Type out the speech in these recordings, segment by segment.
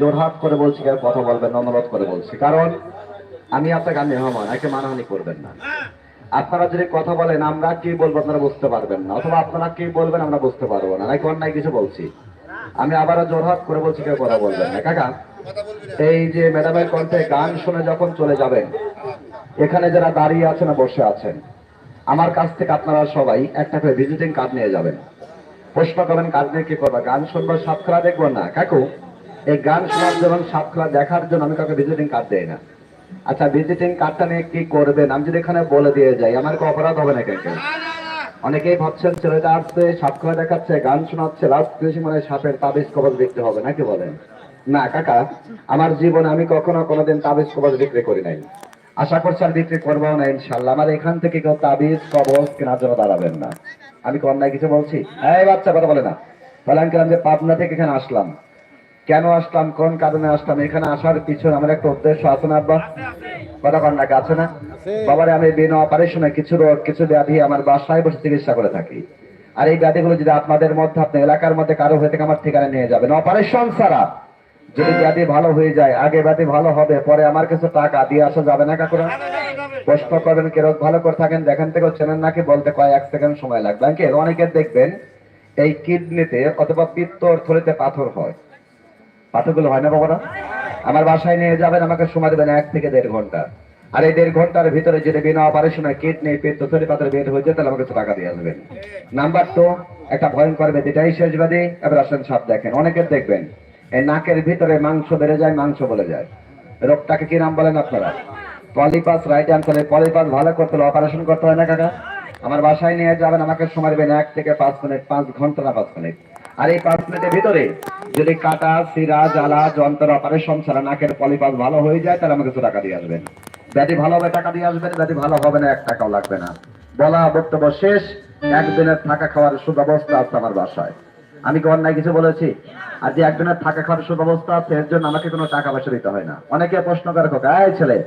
জোরহাট করে বলছি, কেউ কথা বলবেন অনুরোধ করে বলছি। কারণ আমি আপনাকে, আমি মেহমান একে মানহানি করবেন না। আপনারা যদি কথা বলেন, আমরা কি বলব আপনারা বুঝতে পারবেন না। অথবা আপনারা কি বলবেন, আমরা বুঝতে পারব না। নাকি অন্যায় কিছু বলছি? আমি আবারও জোরহাট করে বলছি, কেউ কথা বলবেন না। কাকা, এই যে ম্যাডামের কণ্ঠে গান শুনে যখন চলে যাবেন, এখানে যারা দাঁড়িয়ে আছেন বসে আছেন, আমার কাছ থেকে আপনারা সবাই একটা করে ভিজিটিং কার্ড নিয়ে যাবেন। প্রশ্ন করবেন কার্ড নিয়ে কি করবে? গান শুনব সাত খেলা দেখব না? কাকু? এই গান শোনার জন্য সাত খেলা দেখার জন্য আমি কাউকে ভিজিটিং কার্ড দেয় না। আচ্ছা ভিজিটিং কার্ডটা নিয়ে কি করবেন? আমি যদি এখানে বলে দিয়ে যাই, আমার কি অপরাধ হবে না কেন অনেকেই ভাবছেন ছেলেটা আসছে, সাপ খেলা দেখাচ্ছে, গান শোনাচ্ছে লাস্ট কৃষি মানে সাপের তাবিজ কবজ বিক্রি হবে, নাকি বলেন? না, কাকা, আমার জীবনে আমি কখনো কোনোদিন তাবিজ কবজ বিক্রি করি নাই। আশা করছি আর বিক্রি করব না ইনশাল্লাহ আমার এখান থেকে কেউ তাবিজ কবজ কেনার জন্য দাঁড়াবেন না। আমি কি অন্যায় কিছু বলছি? হ্যাঁ বাচ্চা, কথা বলে না। তাহলে আমি যে পাবনা থেকে এখানে আসলাম কেন আসলাম কোন কারণে আসলাম এখানে আসার পিছনে আমার একটা উদ্দেশ্য আছে না আব্বা? কথা কন্যাকে আছে না? বাবারে আমি বিনা অপারেশনে কিছু রোগ কিছু ব্যাধি আমার বাসায় বসে চিকিৎসা করে থাকি। আর এই ব্যাধিগুলো যদি আপনাদের মধ্যে আপনার এলাকার মধ্যে কারও হয়ে থেকে আমার ঠিকানা নিয়ে যাবেন। অপারেশন ছাড়া যদি ব্যাধি ভালো হয়ে যায় আগে ব্যাধি ভালো হবে পরে আমার কিছু টাকা দিয়ে আসা যাবে না কাকুরা? প্রশ্ন করবেন কেরক ভালো করে থাকেন দেখেন থেকে চেনেন নাকি বলতে কয় এক সেকেন্ড সময় লাগবে। অনেকে দেখবেন এই কিডনিতে অথবা পিত্তর থলিতে পাথর হয়। পাথরগুলো হয় না বাবারা? আমার বাসায় নিয়ে যাবেন, আমাকে সময় দেবেন এক থেকে দেড় ঘণ্টা। আর এই দেড় ঘণ্টার ভিতরে যদি বিনা অপারেশনে কিডনি পিত্ত থলি পাথর বের হয়ে যায়, তাহলে আমাকে টাকা দিয়ে আসবেন নাম্বার টু একটা ভয়ঙ্কর ব্যাধি। এটাই শেষ ব্যাধি। এবার আসেন সাপ দেখেন। অনেকের দেখবেন এই নাকের ভিতরে মাংস বেড়ে যায়, মাংস বলে যায়। রোগটাকে কি নাম বলেন আপনারা? পলিপাস রাইট অ্যান্সারে পলিপাস ভালো করতে হলে অপারেশন করতে হয় না, কাকা? আমার বাসায় নিয়ে যাবেন, আমাকে সময় দেবেন এক থেকে পাঁচ মিনিট, পাঁচ ঘণ্টা না পাঁচ মিনিট। আর এই পাঁচ মিনিটের ভিতরে যদি কাটা সিরা জ্বালা যন্ত্র অপারেশন ছাড়া নাকের পলিপাস ভালো হয়ে যায়, তাহলে আমাকে কিছু টাকা দিয়ে আসবেন। ব্যাধি ভালো হবে, টাকা দিয়ে আসবেন, ব্যাধি ভালো হবে না, এক টাকাও লাগবে না। বলা বক্তব্য শেষ, একদিনের থাকা খাওয়ার সুব্যবস্থা আছে আমার বাসায়। আমি কি অন্যায় কিছু বলেছি? আর যে একজনের থাকা খাওয়ার সুব্যবস্থা আছে, এর জন্য আমাকে কোনো টাকা পয়সা দিতে হয় না। অনেকে প্রশ্ন করে এই ছেলে,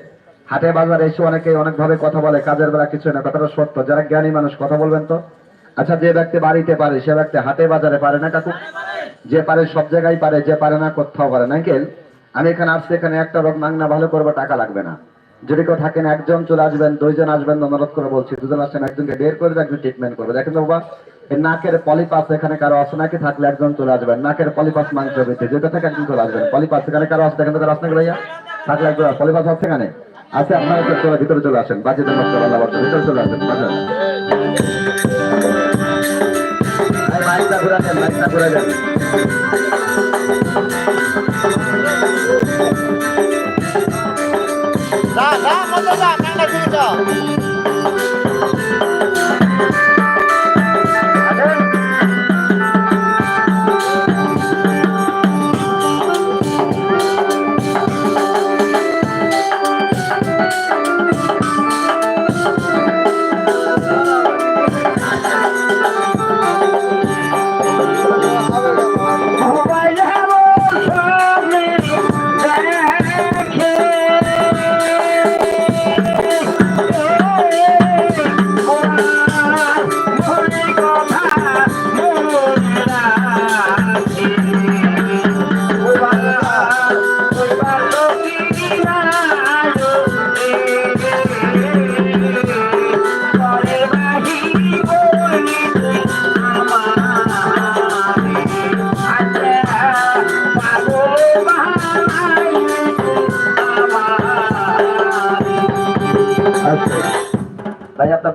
হাটে বাজারে এসে অনেকে অনেক ভাবে কথা বলে, কাজের বেলা কিছু না, কথাটা সত্য। যারা জ্ঞানী মানুষ, কথা বলবেন তো? আচ্ছা যে ব্যক্তি বাড়িতে পারে, সে ব্যক্তি হাটে বাজারে পারে না কাকু? যে পারে সব জায়গায় পারে, যে পারে না কোথাও পারে। না কেন আমি এখানে আসছি, এখানে একটা রোগ মাংনা ভালো করব, টাকা লাগবে না। যদি কেউ থাকেন, একজন চলে আসবেন, দুইজন আসবেন, অনুরোধ করে বলছি, দুজন আসেন একজনকে বের করে একজন ট্রিটমেন্ট করবে। দেখেন বাবা নাকের পলিপাস এখানে কারও আছে নাকি? থাকলে একজন চলে আসবেন। নাকের পলিপাস মাংস বেঁচে যেটা থেকে একজন চলে আসবেন। পলিপাস এখানে কারও আছে? দেখেন তো কারও আসছে ভাইয়া? থাকলে একজন পলিপাস আছে এখানে? আছে, আপনারা ভিতরে চলে আসেন। বর্ষ ভিতরে চলে আসেন। মাইকটা ঘুরে দেন মাইকটা ঘুরে দেন। না না মতো না না দিয়ে যাও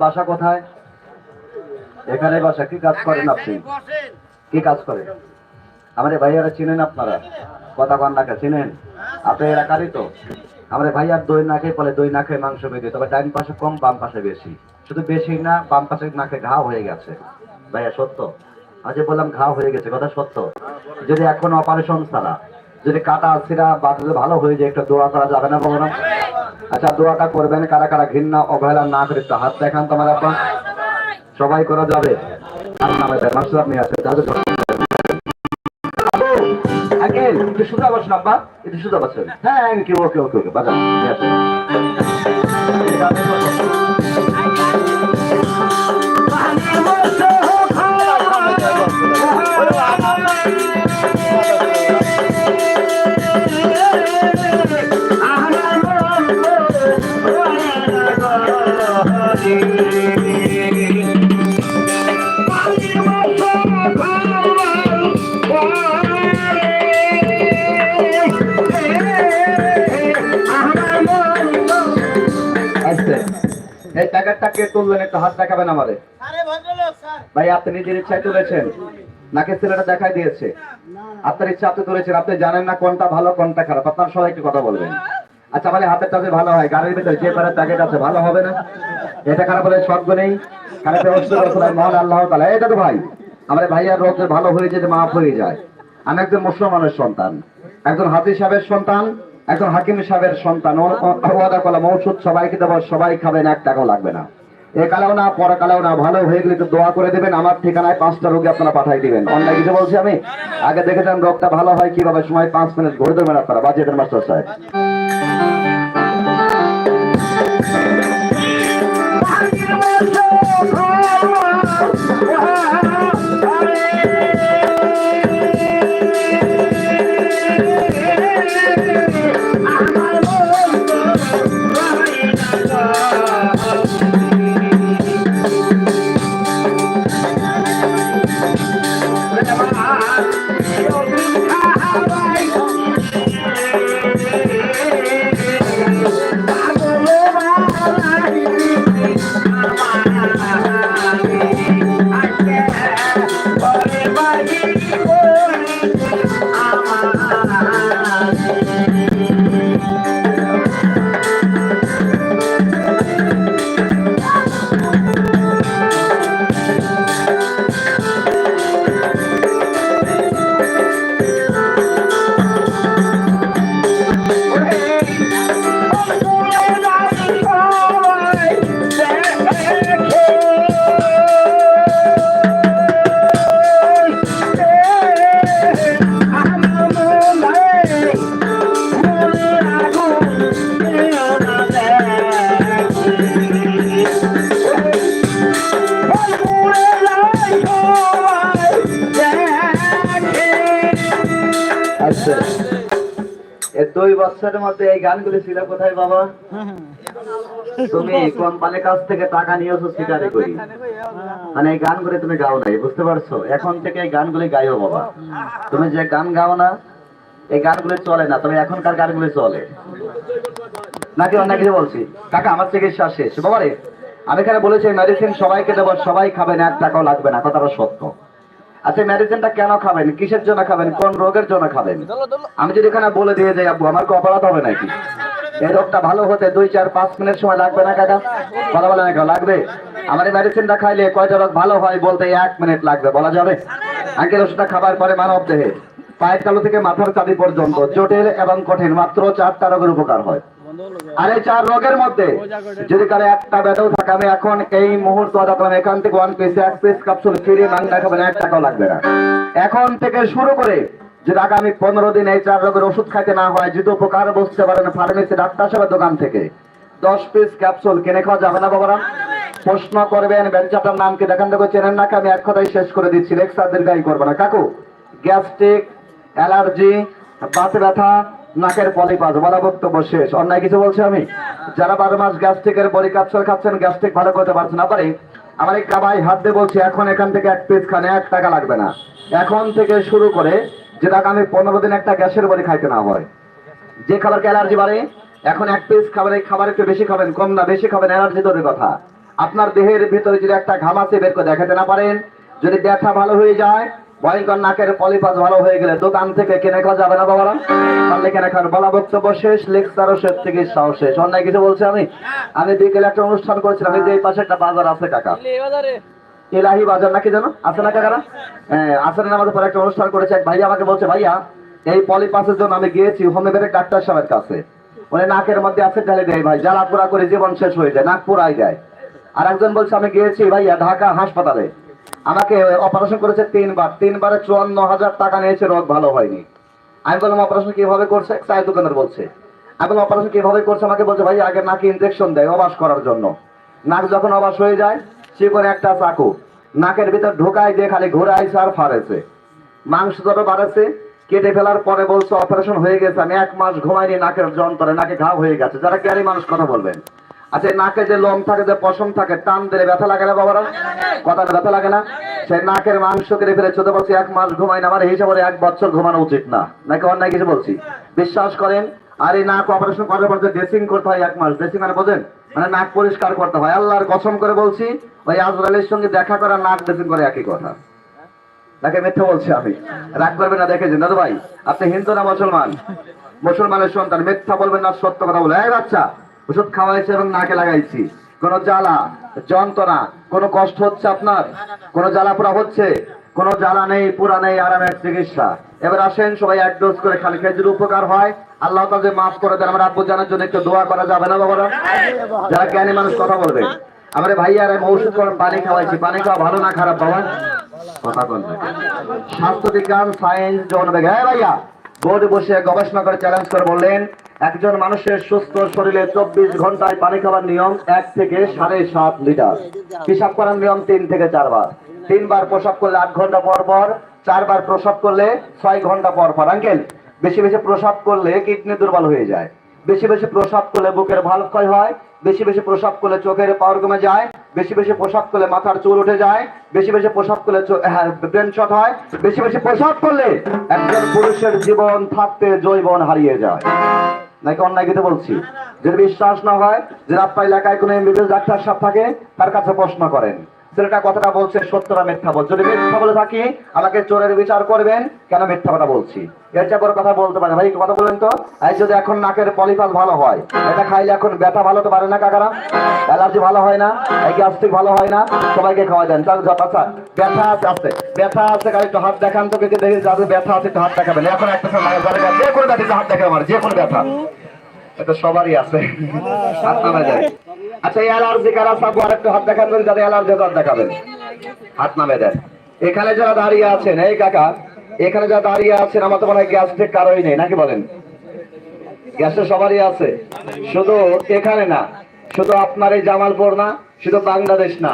বাসা কোথায়? এখানে বাসা কি কাজ করেন আপনি? কি কাজ করেন? আমাদের ভাইয়ারা চিনেন আপনারা? কথা কন্যাকে চিনেন? আপনি এলাকারই তো? আমাদের ভাইয়ার দই না খেয়ে বলে দই না খেয়ে মাংস বেঁধে তবে ডাইন পাশে কম বাম পাশে বেশি। শুধু বেশি না বাম পাশে নাকে ঘা হয়ে গেছে। ভাইয়া সত্য? আজ বললাম ঘা হয়ে গেছে কথা সত্য? যদি এখন অপারেশন ছাড়া যদি কাটা সিরা বাঁধলে ভালো হয়ে যায়, একটা দোয়া করা যাবে না বলো আচ্ছা দোয়াটা করবেন কারা কারা? ঘৃণা, অবহেলা না করে একটু হাত দেখান তোমার আপা সবাই করা যাবে। আপনি সুদা বসুন আব্বা, একটু সুদা হ্যাঁ কি ওকে ওকে ওকে, বাজান। কে তুললেন একটু হাত দেখাবেন স্যার। ভাই আপনি নিজের ইচ্ছায় তুলেছেন নাকি ছেলেটা দেখাই দিয়েছে। আপনার ইচ্ছা আপনি তুলেছেন আপনি জানেন না কোনটা ভালো কোনটা খারাপ। আপনার সবাই একটু কথা বলবেন। আচ্ছা মানে হাতের টাচে ভালো হয় গাড়ির ভিতরে যে পারে প্যাকেট আছে ভালো হবে না? এটা খারাপ হলে স্বর্গ নেই। খারাপ মহান আল্লাহ তালা। এটা তো ভাই আমার ভাইয়ার রোগ ভালো হয়ে যেতে মাফ হয়ে যায়। আমি একজন মুসলমানের সন্তান একজন হাজি সাহেবের সন্তান। একজন হাকিম সাহেবের সন্তান ওয়াদা করলাম ঔষধ সবাইকে দেবো, সবাই খাবেন, এক টাকাও লাগবে না। এ কালেও না, পরে কালেও না, ভালো হয়ে গেলে দোয়া করে দেবেন, আমার ঠিকানায় পাঁচটা রোগী আপনারা পাঠাই দিবেন। অন্য কিছু বলছি আমি? আগে দেখেছেন রোগটা ভালো হয় কীভাবে? সময় পাঁচ মিনিট ঘুরে দেবেন আপনারা বাজেটের মাস্টার সাহেব। বছরের মধ্যে এই গানগুলি ছিল কোথায় বাবা? তুমি কোম্পানির কাছ থেকে টাকা নিয়েছো স্বীকারই করি। মানে এই গানগুলি তুমি গাও নাই, বুঝতে পারছ? এখন থেকে এই গানগুলি গাইও বাবা। তুমি যে গান গাও না, এই গানগুলি চলে না, তবে এখনকার গানগুলি চলে। নাকি অন্য কিছু বলছি? কাকা, আমার চিকিৎসা শেষ। বাবা রে আমি এখানে বলেছি মেডিসিন সবাইকে দেবো, সবাই খাবে না, এক টাকাও লাগবে না, কথাটা সত্য। আচ্ছা মেডিসিনটা কেন খাবেন? কিসের জন্য খাবেন? কোন রোগের জন্য খাবেন? আমি যদি এখানে বলে দিয়ে যাই আব্বু আমার অপরাধ হবে নাকি? এই রোগটা ভালো হতে দুই চার পাঁচ মিনিট সময় লাগবে না কাকা? কথা বলে না লাগবে? আমার এই মেডিসিনটা খাইলে কয়টা রোগ ভালো হয় বলতে এক মিনিট লাগবে বলা যাবে? আঙ্কেল ওষুধটা খাবার পরে মানব দেহে। পায়ের তালু থেকে মাথার চাঁদি পর্যন্ত জটিল এবং কঠিন মাত্র চারটা রোগের উপকার হয়। আর চার রোগের মধ্যে। যদি কারও একটা ব্যথাও থাকে, আমি এখন এই মুহূর্তে করলাম এখান থেকে ওয়ান পিস এক পিস ক্যাপসুল ফিরিয়ে মাংনা খাবেন এক টাকাও লাগবে না। এখন থেকে শুরু করে যদি আগামী পনেরো দিন এই চার রোগের ওষুধ খাইতে না হয়, যদি উপকার বুঝতে পারেন ফার্মেসি ডাক্তার সাহেবের দোকান থেকে, দশ পিস ক্যাপসুল কিনে খাওয়া যাবে না বাবারা? প্রশ্ন করবেন বেঞ্চাটার নাম কি দেখান দেখো, চেনেন নাকি আমি এক কথাই শেষ করে দিচ্ছি লেক্সার দীর্ঘায়ী করব না। কাকু, গ্যাস্ট্রিক, অ্যালার্জি, বাতে ব্যথা নাকের পলিপাস, বলা বক্তব্য শেষ। অন্যায় কিছু বলছি আমি? যারা বারো মাস গ্যাস্ট্রিকের বড়ি ক্যাপসুল খাচ্ছেন, গ্যাস্ট্রিক ভালো করতে পারছেন না। পারে আমার এই কাবাই হাত দিয়ে বলছি, এখন এখান থেকে এক পিস খানে এক টাকা লাগবে না। এখন থেকে শুরু করে যেটা আমি পনেরো দিন একটা গ্যাসের বড়ি খাইতে না হয়। যে খাবারকে অ্যালার্জি বাড়ে, এখন এক পিস খাবার এই খাবার একটু বেশি খাবেন, কম না, বেশি খাবেন, অ্যালার্জি দূরের কথা। আপনার দেহের ভিতরে যদি একটা ঘামাচে বের করে দেখাতে না পারেন, যদি ব্যথা ভালো হয়ে যায় ভয়ঙ্কর নাকের পলিপাস ভালো হয়ে গেলে দোকান থেকে কিনে খাওয়া যাবে না বাবারা? পারলে কিনে খান বলা বক্তব্য শেষ লেকচারও শেষ চিকিৎসাও শেষ। অন্যায় কিছু বলছে আমি? আমি বিকেলে একটা অনুষ্ঠান করেছিলাম এই যে এই পাশে একটা বাজার আছে কাকা। এলাহি বাজার? নাকি জানো আছে না কাকারা? হ্যাঁ আসরের নামাজের পরে একটা অনুষ্ঠান করেছে। এক ভাইয়া আমাকে বলছে ভাইয়া এই পলিপাসের জন্য আমি গিয়েছি হোমিওপ্যাথিক ডাক্তার সাহেবের কাছে। উনি নাকের মধ্যে আছে ঢালে দেয় ভাই। জ্বালা পোড়া করে জীবন শেষ হয়ে যায় নাক পোড়াই যায়। আর একজন বলছে আমি গিয়েছি ভাইয়া ঢাকা হাসপাতালে। আমাকে অপারেশন করেছে তিনবার। তিনবারে চুয়ান্ন হাজার টাকা নিয়েছে, রোগ ভালো হয়নি। আমি বললাম অপারেশন কীভাবে করছে? চায়ের দোকানের বলছে। আমি বললাম অপারেশন কীভাবে করছে? আমাকে বলছে, ভাই, আগে নাকি ইনজেকশন দেয় অবাস করার জন্য। নাক যখন অবাস হয়ে যায় সে করে একটা চাকু। নাকের ভিতর ঢোকায় দিয়ে খালি ঘোরাইছে আর ফাড়েছে। মাংস যত বাড়েছে, কেটে ফেলার পরে বলছে অপারেশন হয়ে গেছে। আমি এক মাস ঘুমাইনি, নাকের যন্ত্রে নাকে ঘা হয়ে গেছে। যারা ক্যারি মানুষ, কথা বলবেন। আচ্ছা নাকে যে লোম থাকে যে পশম থাকে টান দিলে ব্যথা লাগে না বাবারা? কথা ব্যথা লাগে না? সেই নাকের মাংস কেটে ফেলে চোদ্দ বলছি এক মাস ঘুমাই না আমার হিসাবে এক বছর ঘুমানো উচিত না। নাকি অন্যায় কিছু বলছি? বিশ্বাস করেন আর এই নাক অপারেশন করার পর যে ড্রেসিং করতে হয় এক মাস ড্রেসিং মানে বোঝেন? মানে নাক পরিষ্কার করতে হয়। আল্লাহর কসম করে বলছি ওই আজরালের সঙ্গে দেখা করা নাক ড্রেসিং করে একই কথা। তাকে মিথ্যা বলছি আমি? রাগ করবেন না দেখেছেন? দাদু ভাই আপনি হিন্দু না মুসলমান? মুসলমানের সন্তান মিথ্যা বলবেন না সত্য কথা বলে এই বাচ্চা ওষুধ খাওয়াইছে এবং নাকে লাগাইছি। কোন জ্বালা, যন্ত্রণা, কোন কষ্ট হচ্ছে আপনার? কোন জ্বালা পোড়া হচ্ছে? কোন জ্বালা নেই পুরা নেই, আরামের চিকিৎসা। এবার আসেন, সবাই এক ডোজ করে খালি যদি উপকার হয়, আল্লাহ তাদের মাফ করে দেন, আমার আব্বু জানার জন্য একটু দোয়া করা যাবে না, বাবারা? যারা জ্ঞানী মানুষ কথা বলবে। আমার ভাইয়ার আমি ওষুধ করে পানি খাওয়াইছি। পানি খাওয়া ভালো না খারাপ, বাবা? কথা বল স্বাস্থ্য বিজ্ঞান সায়েন্স জনবেগ হ্যাঁ ভাইয়া। বোর্ডে বসে গবেষণা করে চ্যালেঞ্জ করে বললেন একজন মানুষের সুস্থ শরীরে চব্বিশ ঘন্টায় পানি খাওয়ার নিয়ম এক থেকে সাড়ে সাত লিটার। হিসাব করার নিয়ম তিন থেকে চারবার। তিনবার প্রসাব করলে আট ঘণ্টা পর পর, চারবার প্রসাব করলে ছয় ঘণ্টা পর পর। আঙ্কেল, বেশি বেশি প্রসাব করলে কিডনি দুর্বল হয়ে যায়। বেশি বেশি প্রসাব করলে বুকের ভালো ক্ষয় হয়, বেশি বেশি প্রসাব করলে চোখের পাওয়ার কমে যায়, বেশি বেশি প্রসাব করলে মাথার চুল উঠে যায়, বেশি বেশি প্রসাব করলে ব্রেন শট হয়, বেশি বেশি প্রসাব করলে একজন পুরুষের জীবন থাকতে জৈবন হারিয়ে যায়। নাকি অন্যায় কিছু বলছি? যদি বিশ্বাস না হয় যে আপনার এলাকায় কোনো এমবিবিএস ডাক্তার সাহেব থাকে, তার কাছে প্রশ্ন করেন। ছেলেটা কথাটা বলছে সত্যটা মিথ্যা বলছে যদি মিথ্যা বলে থাকি, আমাকে চোরের বিচার করবেন, কেন মিথ্যা কথা বলছি? এর চেয়ে বড় কথা বলতে পারে ভাই কথা বলেন তো। এই যদি এখন নাকের পলিপাস ভালো হয়, এটা খাইলে এখন ব্যথা ভালো তো পারে না কাকারা? অ্যালার্জি ভালো হয় না? এই গ্যাস্ট্রিক ভালো হয় না? সবাইকে খাওয়া দেন। যত আচ্ছা ব্যথা আছে আছে। ব্যথা আছে গাড়ি একটু হাত দেখান তো দেখে যাদের ব্যথা আছে, একটু হাত দেখাবেন। এখন একটা যে কোনো ব্যথা হাত দেখাবে আমার, যে কোনো ব্যথা। এটা সবারই আছে। হাত যায় আচ্ছা অ্যালার্জি কারা সব আর একটু হাত দেখান বলে যাদের অ্যালার্জি হাত দেখাবেন। হাত নামে দেন। এখানে যারা দাঁড়িয়ে আছেন, এই কাকা, এখানে যারা দাঁড়িয়ে আছেন, আমার তো মনে হয় গ্যাস্ট্রিক কারোই নেই, নাকি বলেন? গ্যাসের সবারই আছে। শুধু এখানে না, শুধু আপনার এই জামালপুর না, শুধু বাংলাদেশ না,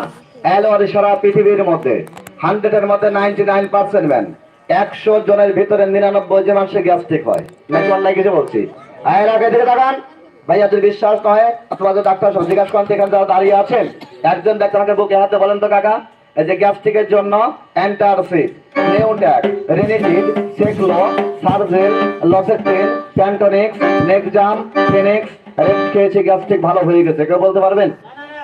এলোয়ারি সারা পৃথিবীর মধ্যে হান্ড্রেডের মধ্যে নাইনটি নাইন পার্সেন্ট ম্যান একশো জনের ভিতরে নিরানব্বই জন মানুষের গ্যাস্ট্রিক হয়। নাকি অন্যায় কিছু বলছি? আয়ের আগে দিকে তাকান। ভাইয়া যদি বিশ্বাস নয় অথবা ডাক্তার সব জিজ্ঞাসা করেন এখানে যারা দাঁড়িয়ে আছেন, একজন ডাক্তার আমাকে বুকে হাতে বলেন তো, কাকা যে গ্যাস্ট্রিকের জন্য antacid Neotack Ranitid Seclo Sergel Losectrin Pantonix Nexum Fenix খেয়েছে, গ্যাস্ট্রিক ভালো হয়ে গেছে। কেউ বলতে পারবেন?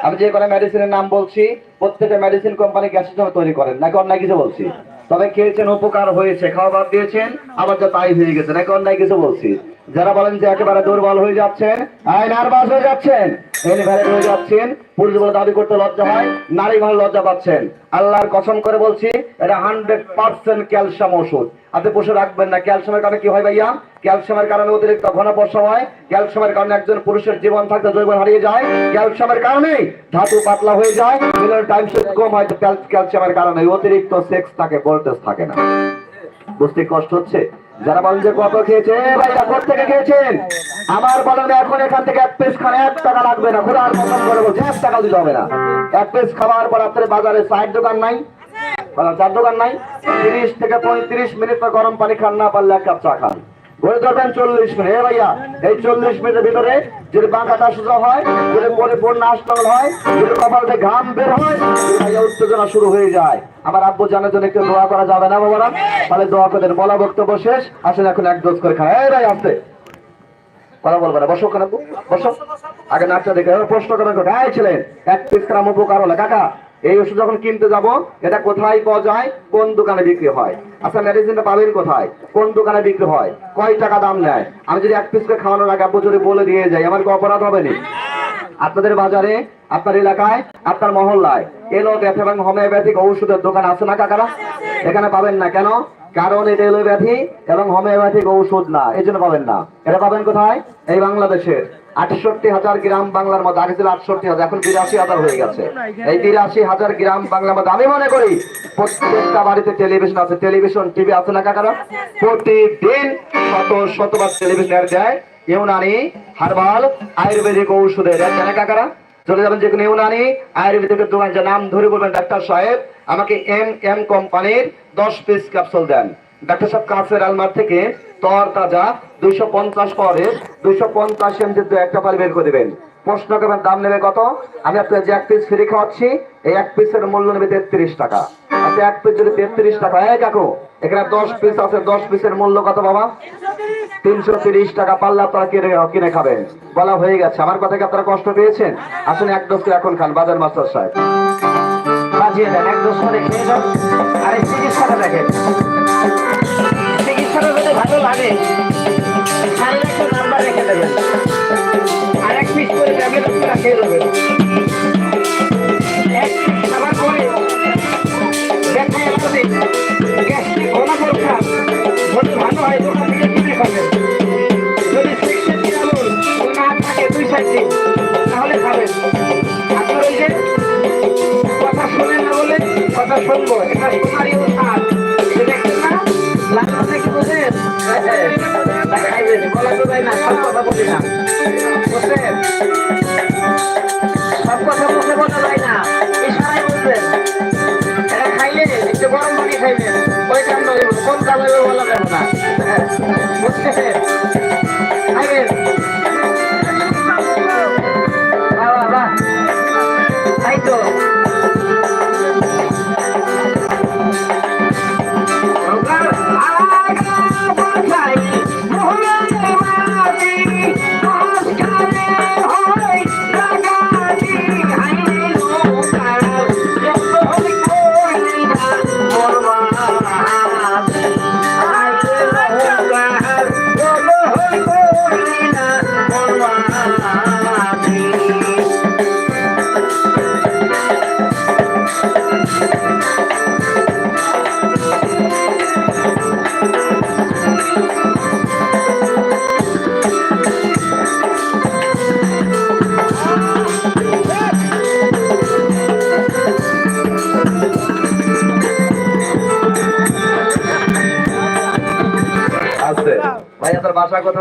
আমি যে কোনো মেডিসিনের নাম বলছি, প্রত্যেকটা মেডিসিন কোম্পানি গ্যাসের জন্য তৈরি করেন, নাকি অন্যায় কিছু বলছি? তবে খেয়েছেন, উপকার হয়েছে, খাওয়া বাদ দিয়েছেন, আবার যা তাই হয়ে গেছে, নাকি অন্যায় কিছু বলছি? যারা বলেন যে একেবারে দুর্বল হয়ে যাচ্ছেন আই নার্ভাস হয়ে যাচ্ছেন ইনভ্যালিড হয়ে যাচ্ছেন পুরুষ বলে দাবি করতে লজ্জা হয়, নারী বলে লজ্জা পাচ্ছেন। আল্লাহর কসম করে বলছি, এটা হান্ড্রেড পার্সেন্ট ক্যালসিয়াম ওষুধ। আপনি বসে রাখবেন না, ক্যালসিয়ামের কারণে কি হয় ভাইয়া? ক্যালসিয়ামের কারণে অতিরিক্ত ঘন বর্ষা হয়, ক্যালসিয়ামের কারণে একজন পুরুষের জীবন থাকতে জৈবন হারিয়ে যায়, ক্যালসিয়ামের কারণে ধাতু পাতলা হয়ে যায় টাইম কম হয় ক্যালসিয়ামের কারণে অতিরিক্ত সেক্স থাকে ভোল্টেজ থাকে না। বুঝতে কষ্ট হচ্ছে? যারা বলেন যে কত খেয়েছে? ভাইটা ভাইরা কোথা থেকে খেয়েছেন? আমার বলেন এখন এখান থেকে এক পেস খান এক টাকা লাগবে না। খোলার মতন করে বলছে, এক টাকা দিতে হবে না। এক পেস খাওয়ার পর আপনার বাজারে সাইড দোকান নাই। চার দোকান নাই। তিরিশ থেকে পঁয়ত্রিশ মিনিট পর গরম পানি খান, না পারলে এক কাপ চা খান। চল্লিশ মিনিট। ভাইয়া, এই চল্লিশ মিনিটের ভিতরে যদি বাঁকাটা সোজা হয়, যদি পরিপূর্ণ আস্তল হয়, যদি কপালতে ঘাম বের হয় উত্তেজনা শুরু হয়ে যায়। আমার আব্বু জানার জন্য একটু দোয়া করা যাবে না বাবারা। তাহলে দোয়া করে দেন বলা বক্তব্য শেষ। আসলে এখন এক ডোজ করে খায় ভাই আসতে। কথা বলবে না, বসো কেন বসো। আগে নাচটা দেখে প্রশ্ন করেন গায়ে ছিলেন এক পিস উপকার হলে। কাকা এই ওষুধ যখন কিনতে যাব, এটা কোথায় পাওয়া যায়? কোন দোকানে বিক্রি হয়? আচ্ছা মেডিসিনটা পাবেন কোথায়? কোন দোকানে বিক্রি হয়? কয় টাকা দাম নেয়? আমি যদি এক পিস করে খাওয়ানোর আগে আব্বু বলে দিয়ে যাই, আমার কি অপরাধ হবে না। আপনাদের বাজারে, আপনার এলাকায়, আপনার মহল্লায় এলো ব্যথা এবং হোমিওপ্যাথিক ঔষধের দোকান আছে না কাকারা? এখানে পাবেন না। কেন? কারণ এটা এলোপ্যাথি এবং হোমিওপ্যাথিক ঔষধ না, এই জন্য পাবেন না। এটা পাবেন কোথায়? এই বাংলাদেশের। আটষট্টি হাজার গ্রাম বাংলার মধ্যে, আগে ছিল আটষট্টি হাজার, এখন বিরাশি হাজার হয়ে গেছে। এই বিরাশি হাজার গ্রাম বাংলার মধ্যে, আমি মনে করি প্রত্যেকটা বাড়িতে টেলিভিশন আছে। টেলিভিশন, টিভি আছে না কাকারা প্রতিদিন শত শতবার টেলিভিশন দেয়। ইউনানি হার্বাল আয়ুর্বেদিক ঔষধের। জানে কাকারা? চলে যাবেন যে কোনো ইউনানি আয়ুর্বেদিকের দোকান যে নাম ধরে বলবেন ডাক্তার সাহেব, আমাকে এম এম কোম্পানির দশ পিস ক্যাপসুল দেন। ডাক্তার সাহেব কাছের আলমার থেকে তর তাজা দুইশো পঞ্চাশ পরে দুইশো পঞ্চাশ এম দু একটা পাল বের করে দেবেন। প্রশ্ন করবেন, দাম নেবে কত? আমি আপনার যে এক পিস ফ্রি খাওয়াচ্ছি, এই এক পিসের মূল্য নেবে তেত্রিশ টাকা। আচ্ছা এক পিস যদি তেত্রিশ টাকা হয় কাকু, এখানে দশ পিস আছে, দশ পিসের মূল্য কত বাবা? তিনশো তিরিশ টাকা, পাল্লা আপনারা কিনে কিনে খাবেন বলা হয়ে গেছে। আমার কথা কি আপনারা কষ্ট পেয়েছেন? আসুন, এক ডোজ এখন খান, বাজার মাস্টার সাহেব। বাজিয়ে দেন, এক করে খেয়ে যান চিকিৎসাটা দেখেন। চিকিৎসাটা যদি ভালো লাগে একটা নাম্বার রেখে দেবেন। আর এক পিস করে ট্যাবলেট আপনারা খেয়ে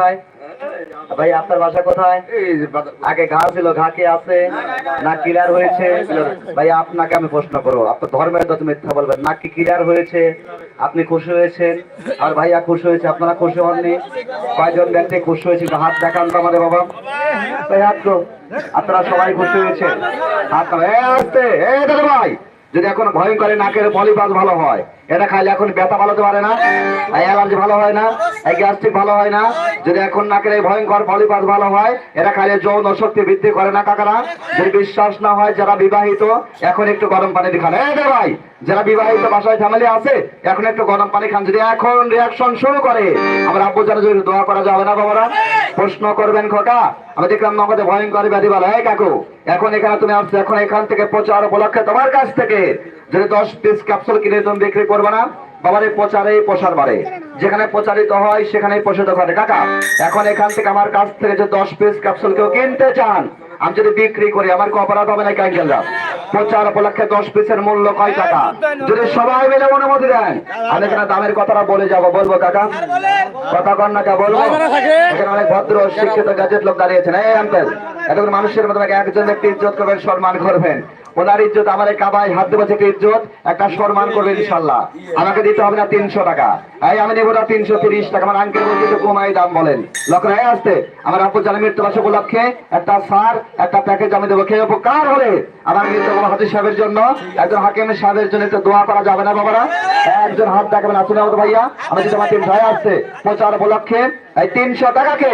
কোথায়? ভাই, আপনার বাসা কোথায়? আগে ঘা ছিল, ঘা কি আছে? না ক্লিয়ার হয়েছে? ভাই, আপনাকে আমি প্রশ্ন আপনার ধর্মের তো মিথ্যা বলবেন। না কি ক্লিয়ার হয়েছে? আপনি খুশি হয়েছেন? আর ভাইয়া খুশি হয়েছে? আপনারা খুশি হননি? কয়জন ব্যক্তি খুশি হয়েছে? হাত দেখান তো আমাদের বাবা। ভাই, হাত তো আপনারা সবাই খুশি হয়েছেন হাত আসতে। এ ভাই যদি এখন ভয়ঙ্কর নাকের পলিপাস ভালো হয় এটা খাইলে এখন ব্যথা ভালো হতে পারে না, এই অ্যালার্জি ভালো হয় না, এই গ্যাস্ট্রিক ভালো হয় না। যদি এখন নাকের এই ভয়ঙ্কর পলিপাস ভালো হয়, এটা খাইলে যৌন শক্তি বৃদ্ধি করে না কাকারা। যদি বিশ্বাস না হয়, যারা বিবাহিত, এখন একটু গরম পানি খান। এই ভাই, যারা বিবাহিত, বাসায় ফ্যামিলি আছে, এখন একটু গরম পানি খান। যদি এখন রিয়াকশন শুরু করে, আমার আব্বু যারা যদি দোয়া করা যাবে না বাবারা, প্রশ্ন করবেন খোকা, আমি দেখলাম নগদে ভয়ঙ্কর ব্যাধি বলা। কাকু, এখন এখানে তুমি আসছো, এখন এখান থেকে প্রচার উপলক্ষে তোমার কাছ থেকে যদি দশ পিস ক্যাপসুল কিনে তুমি বিক্রি করবে না বাবার এই প্রচারে প্রসার বাড়ে। যেখানে প্রচারিত হয় সেখানে প্রসারিত করে কাকা এখন এখান থেকে আমার কাছ থেকে যে দশ পিস ক্যাপসুল কেউ কিনতে চান আমি যদি বিক্রি করি আমার কি অপরাধ হবে না ক্যান্সেলরা প্রচার উপলক্ষে দশ পিসের মূল্য কয় টাকা? যদি সবাই মিলে অনুমতি দেন আমি এখানে দামের কথাটা বলে যাব। বলব কাকা? কথা কন না কা? বলব? এখানে অনেক ভদ্র শিক্ষিত গ্যাজেট লোক দাঁড়িয়েছেন এই আঙ্কেল এতগুলো মানুষের মধ্যে একজন ব্যক্তি ইজ্জত করবেন সম্মান করবেন। ওনার ইজ্জত আমার কাবায় হাত দেবো থেকে ইজ্জত, একটা সম্মান করবেন ইনশাল্লাহ। আমাকে দিতে হবে না তিনশো টাকা। এই আমি নেব না তিনশো তিরিশ টাকা। আমার আঙ্কেল বলছি কমাই দাম বলেন। লক্ষ্য হয়ে আসতে? আমার আপু জানে মৃত্যু বাস উপলক্ষে একটা সার, একটা প্যাকেজ আমি দেবো। খেয়ে উপকার হলে আমার মৃত্যু কোনো হাজির সাহেবের জন্য, একজন হাকিম সাহেবের জন্য একটু দোয়া করা যাবে না বাবারা? একজন হাত দেখাবেন, আসুন আমাদের ভাইয়া। আমি যদি আমার তিন ভাই আসছে প্রচার উপলক্ষে এই তিনশো টাকাকে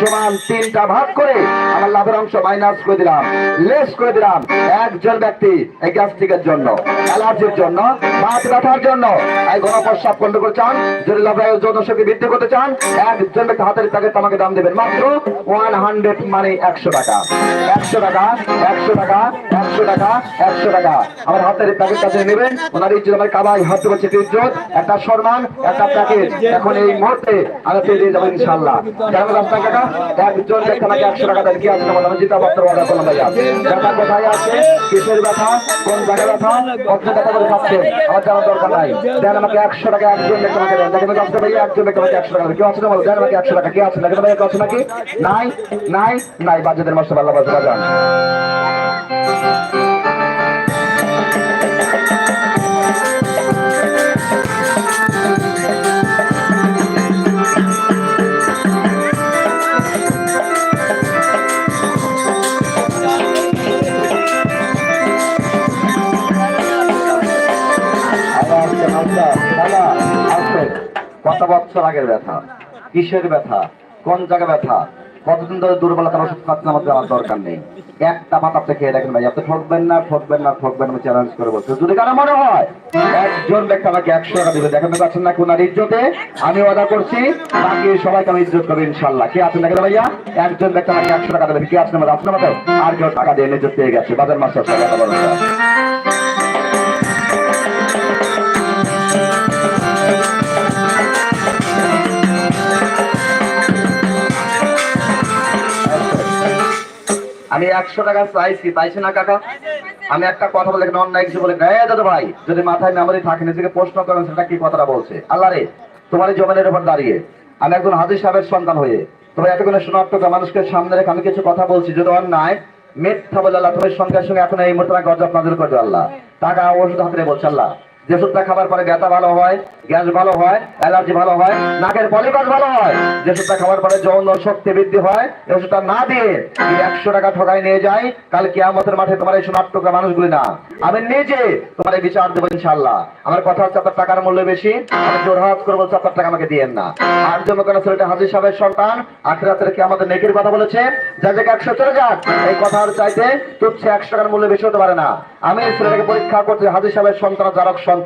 সমান তিনটা ভাগ করে আমার লাভের অংশ মাইনাস করে দিলাম। লেস করে দিলাম। একজন ব্যক্তি এই গ্যাস্ট্রিকের জন্য, অ্যালার্জির জন্য মাছ ব্যথার জন্য। এই গণপ্রস্রাব কন্ট্রোল চান, যদি লাভের জনশক্তি বৃদ্ধি করতে চান, একজন ব্যক্তি হাতের প্যাকেট আমাকে দাম দেবেন মাত্র ওয়ান হান্ড্রেড মানে একশো টাকা। একশো টাকা একশো টাকা একশো টাকা একশো টাকা। আমার হাতের প্যাকেট কাছে নেবেন ওনার ইজ্জত আমার কাবাই হাতে বলছে ইজ্জত, একটা সম্মান, একটা প্যাকেজ এখন এই মুহূর্তে আমি পেয়ে দিয়ে যাব ইনশাল্লাহ কেমন রাস্তা কাকা? একজন ব্যক্তি আমাকে একশো টাকা দেন, কি আছে? আমার জিতা পাত্র অর্ডার করলাম ভাইয়া। কোথায় আছে? কিসের ব্যথা আমাকে একশো টাকা, একজন ব্যক্তি আমাকে একজন একশো টাকা কেউ আছে না আমাকে একশো টাকা। কে আছে? না নাকি? নাই নাই নাই। বাজেদের মাস্টার আল্লাহ বাজে বাজান বছর আগের ব্যথা। কিসের ব্যথা? কোন জায়গায় ব্যথা? কতদিন ধরে দুর্বলতার ওষুধ খাচ্ছেন আমাদের আমার দরকার নেই। একটা পাতা আপনি খেয়ে দেখেন ভাই, আপনি ঠকবেন না ঠকবেন না, ঠকবেন আমি চ্যালেঞ্জ করে বলছি। যদি কারও মনে হয়, একজন ব্যক্তি আমাকে একশো টাকা দিবে, দেখেন পাচ্ছেন না কোনার ইজ্জতে? আমি অর্ডার করছি, বাকি সবাইকে আমি ইজ্জত করব ইনশাল্লাহ। কে আছেন দেখেন ভাইয়া? একজন ব্যক্তি আমাকে একশো টাকা দেবেন কে আছেন আপনার মতো আর কেউ টাকা দিয়ে নিজের পেয়ে গেছে। বাজার মাস্টার আমি একশো টাকা চাইছি পাইছি না, কাকা? আমি একটা কথা বলে এখানে অন্যায় কিছু বলে দাদা ভাই, যদি মাথায় মেমোরি থাকে, নিজেকে প্রশ্ন করেন, সেটা কি কথাটা বলছে? আল্লাহ রে, তোমার এই জমিনের উপর দাঁড়িয়ে আমি একজন হাজির সাহেবের সন্তান হয়ে, তবে এতগুলো শোনার্থক মানুষকে সামনে রেখে আমি কিছু কথা বলছি, যদি অন্যায়, মিথ্যা বলে আল্লাহ তোমার সঙ্গে সঙ্গে এখন এই মুহূর্তে গজব নাজির করবে, আল্লাহ। টাকা ওষুধ হাতে বলছে, আল্লাহ। যে ওষুধটা খাবার পরে ব্যথা ভালো হয়, গ্যাস ভালো হয়, অ্যালার্জি ভালো হয়, নাকের পলিপাস ভালো হয়। যে ওষুধটা খাবার পরে যৌন শক্তি বৃদ্ধি হয়, ওষুধটা না দিয়ে একশো টাকা ঠকাই নিয়ে যাই, কাল কিয়ামতের মাঠে তোমার এই সোনার টোকা মানুষগুলি না। আমি নিজে তোমার এই বিচার দেবো ইনশাল্লাহ আমার কথা হচ্ছে আপনার টাকার মূল্য বেশি, আমি জোরহাত করে বলছি আপনার টাকা আমাকে দিয়েন না। আর জন্য কেন ছেলেটা হাজির সাহেবের সন্তান আখরাতের কি আমাদের নেকির কথা বলেছে, যা জায়গায় একশো চলে যাক, এই কথার চাইতে তুচ্ছ একশো টাকার মূল্য বেশি হতে পারে না। আমি ছেলেটাকে পরীক্ষা করতে হাজির সাহেবের সন্তান জারক সন্তান।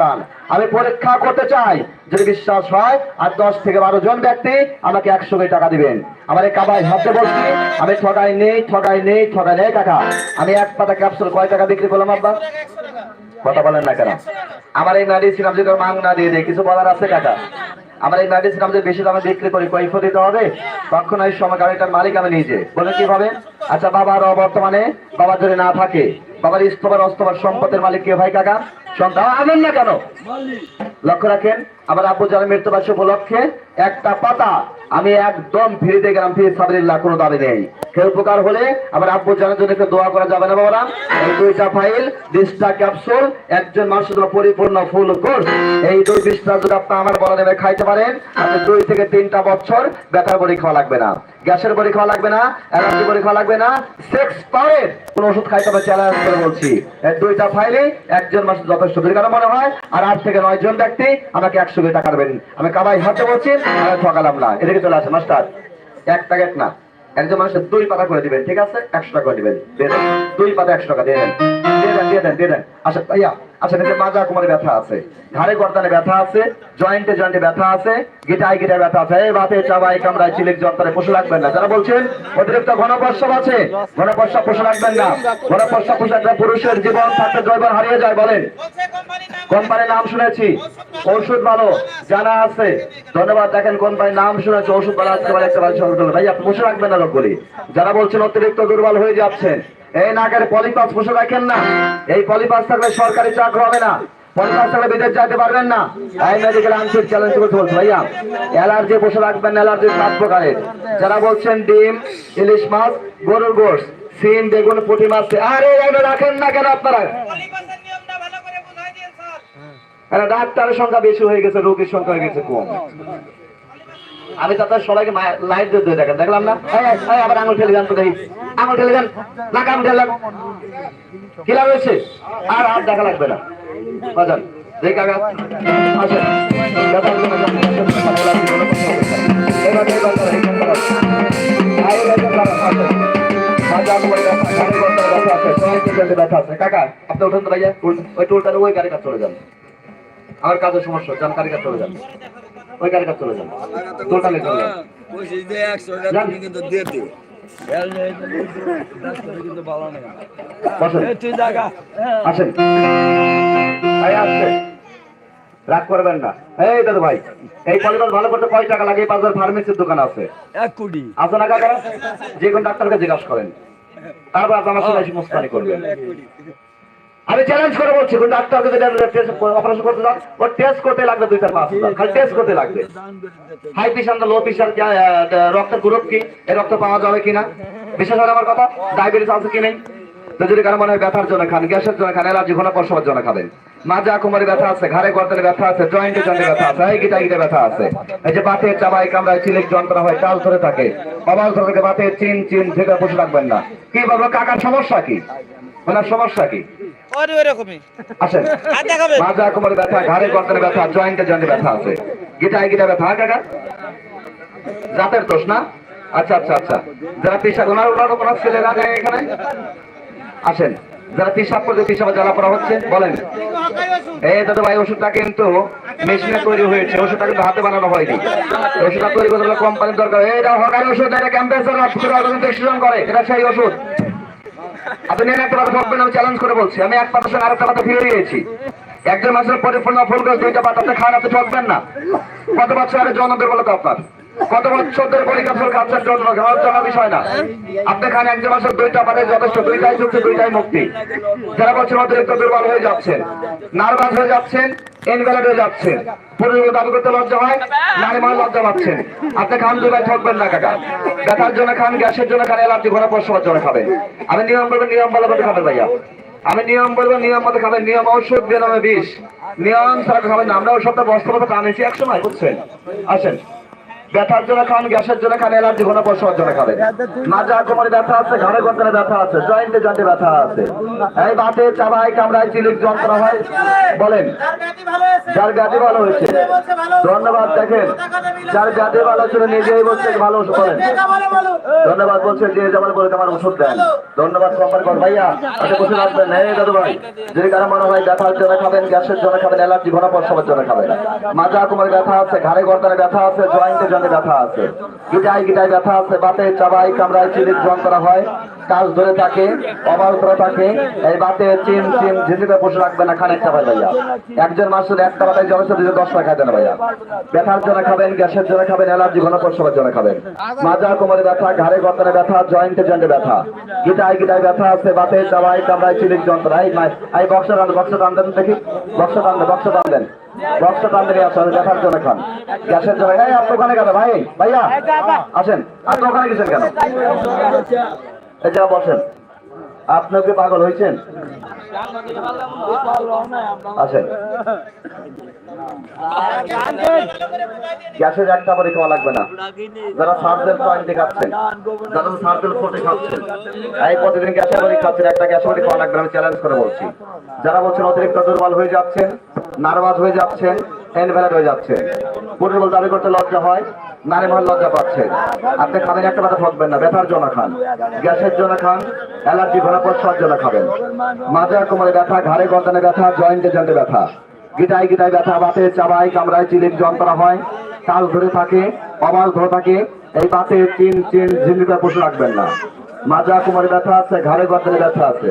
আমি পরীক্ষা করতে চাই। যদি বিশ্বাস হয়, আর দশ থেকে বারো জন ব্যক্তি আমাকে একশো কোটি টাকা দিবেন। আমার এই কাবাই হাতে বলছি, আমি ঠগাই নেই ঠগাই নেই ঠগাই নেই টাকা আমি এক পাতা ক্যাপসুল কয় টাকা বিক্রি করলাম, আব্বা? কথা বলেন না কেন? আমার এই নারী আমি যে মাং না দিয়ে দেয়, কিছু বলার আছে, কাকা? আমার এই মেডিসিন আমাদের বেশি দামে বিক্রি করি কৈফ দিতে হবে। তখন ওই সময় গাড়িটার মালিক আমি নিজে। বলে কীভাবে? আচ্ছা বাবার বর্তমানে বাবা যদি না থাকে বাবার ইস্তবার অস্তবার সম্পদের মালিক কে ভাই কাকা? সন্তান আনেন না কেন? লক্ষ্য রাখেন আবার আব্বু যারা মৃত্যুবার্ষিক উপলক্ষে একটা পাতা আমি একদম ফ্রিতে গেলাম, ফ্রি সাবিল্লাহ কোনো দাবি নেই। কেউ উপকার হলে আমার আব্বু জানের জন্য একটু দোয়া করা যাবে না বাবা এই দুইটা ফাইল বিশটা ক্যাপসুল, একজন মানুষের জন্য পরিপূর্ণ ফুল কোর্স। এই দুই বিশটা যদি আপনি আমার বলা নেবে খাইতে পারেন, আপনি দুই থেকে তিনটা বছর ব্যথার বড়ি খাওয়া লাগবে না। গ্যাসের বড়ি খাওয়া লাগবে না, অ্যালার্জি বড়ি খাওয়া লাগবে না সেক্স পাওয়ারের কোনো ওষুধ খাইতে হবে চ্যালেঞ্জ করে বলছি। এই দুইটা ফাইলে একজন মানুষ যথেষ্ট যদি কারও মনে হয়, আর আট থেকে নয় জন ব্যক্তি আমাকে একশো টাকা দেবেন। আমি কাবাই হাতে বলছি ঠকালাম না। এদিকে চলে আসে, মাস্টার। এক প্যাকেট না। একজন মানুষের দুই পাতা করে দিবেন, ঠিক আছে? একশো টাকা করে দিবেন। দুই পাতা একশো টাকা, দিয়ে দেন। দিয়ে দেন দিয়ে দেন দিয়ে দেন। আচ্ছা ভাইয়া। আচ্ছা নিচে মাজা কোমরে ব্যথা আছে। ঘাড়ে গর্দানে ব্যথা আছে জয়েন্টে জয়েন্টে ব্যথা আছে, গিটায় গিটায় ব্যথা আছে। এই বাতে চাবাই কামড়ায় চিলিক যন্ত্রে পশু লাগবেন না। যারা বলছেন, অতিরিক্ত ঘনপ্রস্রাব আছে, ঘনপ্রস্রাব পশু লাগবেন না। ঘনপ্রস্রাব পশু লাগলে পুরুষের জীবন থাকতে জৈবন হারিয়ে যায়, বলেন। কোম্পানির নাম শুনেছি, ওষুধ ভালো, জানা আছে। ধন্যবাদ, দেখেন কোম্পানির নাম শুনেছি, ওষুধ ভালো, আজকে ভাই, আপনি বসে রাখবেন না লোকগুলি। যারা বলছেন, অতিরিক্ত দুর্বল হয়ে যাচ্ছেন এই নাকের পলিপাস বসে রাখেন না। এই পলিপাস থাকলে সরকারি চাকরি হবে না। পলিপাস থাকলে বিদেশ যেতে পারবেন না। মেডিকেল আনসার চ্যালেঞ্জ করতে বলছে ভাইয়া। অ্যালার্জি বসে রাখবেন অ্যালার্জি সাত প্রকারের। যারা বলছেন ডিম ইলিশ মাছ গরুর সিম বেগুন পুঁটি মাছ আরে এগুলো রাখেন না কেন আপনারা? ডাক্তারের সংখ্যা বেশি হয়ে গেছে রোগীর সংখ্যা হয়ে গেছে কম। আমি তাদের সবাইকে লাইট দিয়ে দেখেন দেখলাম না? আবার আঙুল ঠেলে যান তো দেখি। কি লাভ হয়েছে আর আর দেখা লাগবে না। বাজান দেখি কাকা আসেন। কাকা আপনি উঠুন তো ভাইয়া। ওই টুলটা ওই গাড়ি কাজ চলে যান। আমার কাজের সমস্যা যান গাড়ি কাজ চলে যান। ওই গাড়ি কাজ চলে যান। টুলটা চলে যান। কিন্তু ভালো নেই তুই জায়গা আসেন। আসছে রাগ করবেন না। এই দাদু ভাই এই ভালো করতে কয় টাকা লাগে? বাজার ফার্মেসির দোকান আছে। এক কোটি। আছে না কাকা। যে কোন ডাক্তারকে জিজ্ঞাসা করেন। তারপর আমার সাথে মুস্তানি করবেন আমি চ্যালেঞ্জ করে বলছি কোন ডাক্তারকে যদি অপারেশন করতে যান ওর টেস্ট করতে লাগবে দুই চার পাঁচ খালি টেস্ট করতে লাগবে। হাই প্রেশার লো প্রেশার রক্তের গ্রুপ কি? এই রক্ত পাওয়া যাবে কিনা? বিশেষ করে আমার কথা? ডায়াবেটিস আছে কি নেই? যদি কারও মনে হয় ব্যথার জন্য খান, গ্যাসের জন্য খান, অ্যালার্জি, ঘন প্রসবের জন্য খাবেন। মাজা, কোমরে ব্যথা আছে, ঘাড়ে গর্দনে ব্যথা আছে জয়েন্টে জয়েন্টে ব্যথা আছে, এই গিটা গিটা ব্যথা আছে। এই যে বাতে চাবাই কামড়ায় চিলিক যন্ত্রণা হয় চাল ধরে থাকে। অবাল ধরে থাকে, বাতে চিন চিন থেকে বসে রাখবেন না। কি বলব, কাকার সমস্যা কি? ওনার সমস্যা কি? ওরে ওরকমই আসেন আর দেখাবে মাজা কোমরে ব্যথা ঘাড়ে গর্দনে ব্যথা জয়েন্টে জয়েন্টে ব্যথা আছে। গিটায় গিটা ব্যথা হ্যাঁ কাকা? জাতের দোষ না? আচ্ছা আচ্ছা আচ্ছা। যারা পেশা ওনার ওনার ওনার ছেলেরা এখানে? আসেন। যারা পেশাব করতে পেশাব জ্বালা পড়া হচ্ছে বলেন। এই দাদা ভাই ওষুধটা কিন্তু মেশিনে তৈরি হয়েছে ওষুধটা কিন্তু হাতে বানানো হয়নি। ওষুধটা তৈরি করতে কোম্পানির দরকার। এটা হকারি ওষুধ এটা ক্যাম্পেসার করে এটা সেই ওষুধ। আপনি একটা কথা বলবেন, আমি চ্যালেঞ্জ করে বলছি। আমি এক পাতার সঙ্গে আরেকটা পাতা ফিরে দিয়েছি। একজন মাসের পরিপূর্ণ ফুল গাছ, দুইটা পাতা আপনি খান, আপনি না। কত বছর আগে জন্ম দুর্বলতা আপনার? আপনি খান একজন মাসের দুইটা পাতা যথেষ্ট, দুইটাই চলছে দুইটাই মুক্তি। যারা বছর অতিরিক্ত দুর্বল যাচ্ছেন, নার্ভাস যাচ্ছেন ইনভ্যালিড যাচ্ছেন পুরুষ দাবি করতে লজ্জা নারী মানুষ লজ্জা পাচ্ছেন। আপনি খান দুই ঠকবেন না, কাকা। ব্যথার জন্য খান, গ্যাসের জন্য খান অ্যালার্জি ঘোরা জন্য খাবেন। আমি নিয়ম বলব, নিয়ম বলে মতো খাবেন ভাইয়া। আমি নিয়ম বলব, নিয়ম মতো খাবেন। নিয়ম ঔষধ নামে বিষ। নিয়ম ছাড়া খাবেন আমরা ওষুধটা বস্তা মতো টানেছি এক সময় বুঝছেন? আসেন। ব্যথার জন্য খান, গ্যাসের জন্য খান অ্যালার্জি ঘন পরশোয়ার জন্য খাবেন। মাজা কোমরে ব্যথা আছে ঘরে গর্দনে ব্যথা আছে, জয়েন্টে জয়েন্টে ব্যথা আছে। এই বাতে চাবাই কামড়ায়, চিলিক, যন্ত্রণা হয়। বলেন, যার ব্যাধি ভালো হয়েছে। ধন্যবাদ, দেখেন, যার ব্যাধি ভালো ছিল, নিজেই বলছে ভালো ওষুধ ভালো ধন্যবাদ বলছে, যে যেমন বলে আমার ওষুধ দেন। ধন্যবাদ কোম্পানি কর ভাইয়া। আপনি বসে রাখবেন হ্যাঁ দাদু ভাই, যদি কারও মনে হয় ব্যথার জন্য খাবেন, গ্যাসের জন্য খাবেন অ্যালার্জি ঘন পরসবের জন্য খাবেন। মাজা কোমরে ব্যথা আছে, ঘাড়ে গর্দনে ব্যথা আছে জয়েন্টে ব্যথা আছে। গিটায় গিটায় ব্যথা আছে বাতে চাবাই কামড়ায় চিলির করা হয়। কাজ ধরে থাকে, অবাল করে থাকে। এই বাতে চিন চিন, ঝিঝিতে বসে রাখবেন না খানিকটা ভাই ভাইয়া। একজন মাসুল একটা বাতায় জলের সাথে দশ টাকা দেন ভাইয়া। ব্যথার জন্য খাবেন, গ্যাসের জন্য খাবেন, অ্যালার্জি ঘন পরসবের জন্য খাবেন। মাজা, কোমরে ব্যথা, ঘাড়ে গর্দনে ব্যথা, জয়েন্টে জয়েন্টে ব্যথা। গিটাই গিটাই ব্যথা আছে, বাতে চাবাই কামড়ায় চিলির যন্ত্রণা এই বক্স টান বক্স টান দেন দেখি। বক্স টান বক্স টান দেন। বক্স টান আসলে ব্যথার জন্য খান। গ্যাসের জন্য এই আপনি ওখানে কেন ভাই? ভাইয়া, আসেন। আপনি ওখানে গেছেন কেন? যা বসেন। আপনি কি পাগল হয়েছেন? আসেন। গ্যাসের একটা বাড়ি খাওয়া লাগবে না। যারা সার্জেল পয়েন্টে খাচ্ছেন, যারা সার্জেল ফোটে খাচ্ছেন, এই প্রতিদিন গ্যাসের বাড়ি খাচ্ছেন, একটা গ্যাসের বাড়ি খাওয়া লাগবে আমি চ্যালেঞ্জ করে বলছি। যারা বলছেন অতিরিক্ত দুর্বল হয়ে যাচ্ছেন, নার্ভাস হয়ে যাচ্ছেন এনভ্যালিড হয়ে যাচ্ছেন, পুরুষ দাবি করতে লজ্জা হয় নারী মহল লজ্জা পাচ্ছেন আপনি খাবেন, একটা কথা ঠকবেন না, ব্যথার জন্য খান। গ্যাসের জন্য খান, অ্যালার্জি ঘোরা পরশোয়ার জন্য খাবেন। মাজার কোমরে ব্যথা, ঘাড়ে গর্দনে ব্যথা, জয়েন্টে জয়েন্টে ব্যথা। গিটাই গিটাই ব্যথা, বাতে চাবাই কামড়ায় চিলির যন্ত্রণা হয়। কাল ধরে থাকে, অবাল ধরে থাকে। এই বাতে চিন চিন ঝিমিকা পশু রাখবেন না। মাজা কোমরে ব্যথা আছে, ঘাড়ে গর্দনে ব্যথা আছে।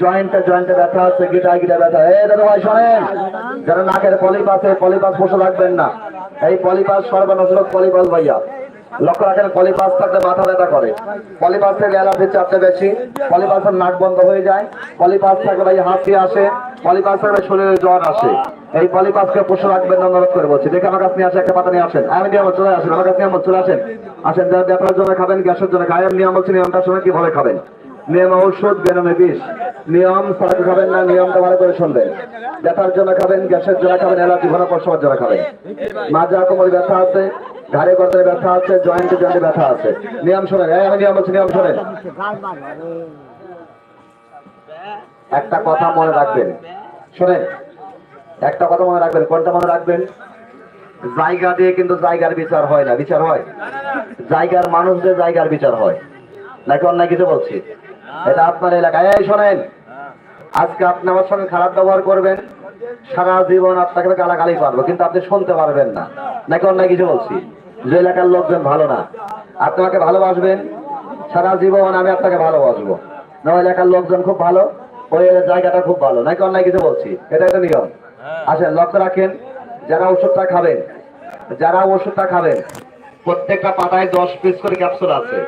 জয়েন্টে জয়েন্টে ব্যথা আছে গিটাই গিটাই ব্যথা। এই দাদা ভাই, শোনেন। যারা নাকের পলিপাসে, পলিপাস পশু রাখবেন না। এই পলিপাস সর্বনশক পলিপাস ভাইয়া। লক্ষ্য রাখেন, পলিপাস থাকলে মাথা ব্যথা করে। পলিপাস থেকে অ্যালার্জির চাপটা বেশি। পলিপাসের নাক বন্ধ হয়ে যায়। পলিপাস থাকলে ভাই হাসি আসে। পলিপাস থাকলে শরীরে জ্বর আসে। এই পলিপাসকে পশু রাখবেন অনুরোধ করে বলছি। দেখে আমার কাছে নিয়ে আসে, একটা পাতা নিয়ে আসেন। আমি নিয়ম চলে আসেন। আমার কাছে নিয়ম চলে আসেন। আসেন যারা ব্যথার জন্য খাবেন, গ্যাসের জন্য খাবেন নিয়ম বলছি নিয়মটার সময় কীভাবে খাবেন? নিয়ম ঔষধ বেনমে বিষ। নিয়ম সারাকে খাবেন না নিয়মটা ভালো করে শুনবেন ব্যথার জন্য খাবেন, গ্যাসের জন্য খাবেন অ্যালার্জি ঘন পরসবার জন্য খাবেন। মাজা কোমরে ব্যথা আছে, ঘাড়ে গর্দনে ব্যথা আছে, জয়েন্টে জয়েন্টে ব্যথা আছে। নিয়ম শোনেন আমি নিয়ম বলছি, নিয়ম শোনেন। একটা কথা মনে রাখবেন। শোনেন, একটা কথা মনে রাখবেন, কোনটা মনে রাখবেন? জায়গা দিয়ে কিন্তু জায়গার বিচার হয় না। বিচার হয়? জায়গার মানুষদের জায়গার বিচার হয়। নাকি অন্যায় কিছু বলছি? এটা আপনার এলাকায় শোনেন আজকে আপনি আমার সঙ্গে খারাপ ব্যবহার করবেন সারা জীবন আপনাকে গালাগালি পারব কিন্তু আপনি শুনতে পারবেন না। নাকি অন্যায় কিছু বলছি? যে এলাকার লোকজন ভালো না। আপনি আমাকে ভালোবাসবেন সারা জীবন আমি আপনাকে ভালোবাসবো। না ওই এলাকার লোকজন খুব ভালো ওই জায়গাটা খুব ভালো। নাকি অন্যায় কিছু বলছি? এটা একটা নিয়ম। আসেন লক্ষ্য রাখেন যারা ওষুধটা খাবেন যারা ওষুধটা খাবেন প্রত্যেকটা পাতায় দশ পিস করে ক্যাপসুল আছে।